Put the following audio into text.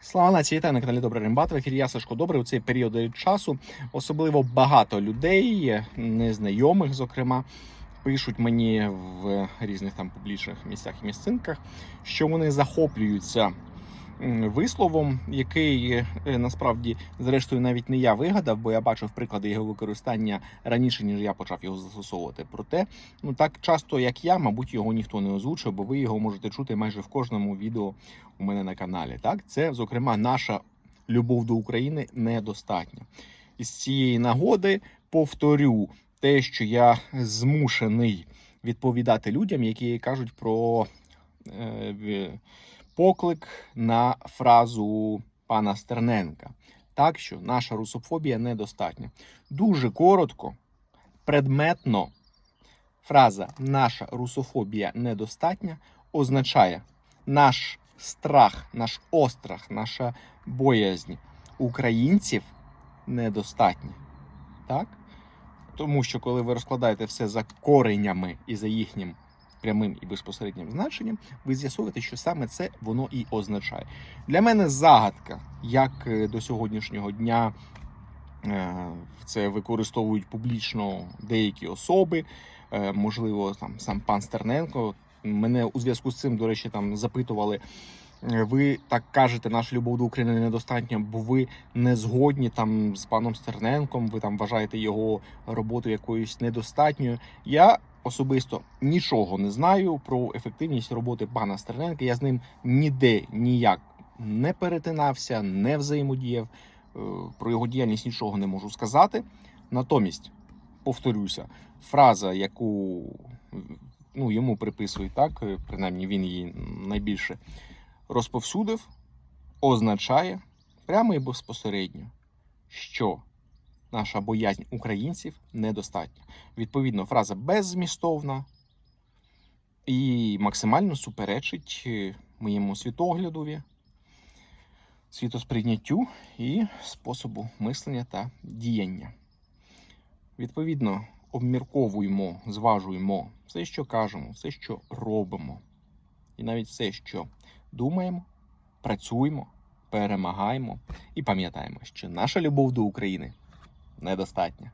Слава нації, вітаю на каналі Добре Римбат. В ефірі я Сашко Добре. У цей період часу особливо багато людей, незнайомих, зокрема, пишуть мені в різних там публічних місцях і місцинках, що вони захоплюються висловом, який е, насправді, зрештою, навіть не я вигадав, бо я бачив приклади його використання раніше, ніж я почав його застосовувати. Проте, ну так часто, як я, мабуть, його ніхто не озвучив, бо ви його можете чути майже в кожному відео у мене на каналі. Так, це зокрема наша любов до України недостатня. І з цієї нагоди повторю те, що я змушений відповідати людям, які кажуть про е, поклик на фразу пана Стерненка. Так що наша русофобія недостатня. Дуже коротко, предметно фраза наша русофобія недостатня означає наш страх, наш острах, наша боязнь українців недостатня. Так? Тому що коли ви розкладаєте все за коренями і за їхнім прямим і безпосереднім значенням, ви з'ясуєте, що саме це воно і означає. Для мене загадка, як е, до сьогоднішнього дня е, це використовують публічно деякі особи, е, можливо, там сам пан Стерненко. Мене у зв'язку з цим, до речі, там запитували. Ви так кажете, наша любов до України недостатня, бо ви не згодні там з паном Стерненком. Ви там вважаєте його роботу якоюсь недостатньою. Я особисто нічого не знаю про ефективність роботи пана Стерненка. Я з ним ніде ніяк не перетинався, не взаємодіяв. Е, Про його діяльність нічого не можу сказати. Натомість, повторюся, фраза, яку ну, йому приписують так, е, принаймні він її найбільше розповсюдив, означає прямо і безпосередньо, що наша боязнь українців недостатня. Відповідно, фраза беззмістовна і максимально суперечить е, моєму світоглядові, світосприйняттю і способу мислення та діяння. Відповідно, обмірковуємо, зважуємо все, що кажемо, все, що робимо, і навіть все, що думаємо, працюємо, перемагаємо і пам'ятаємо, що наша любов до України недостатня.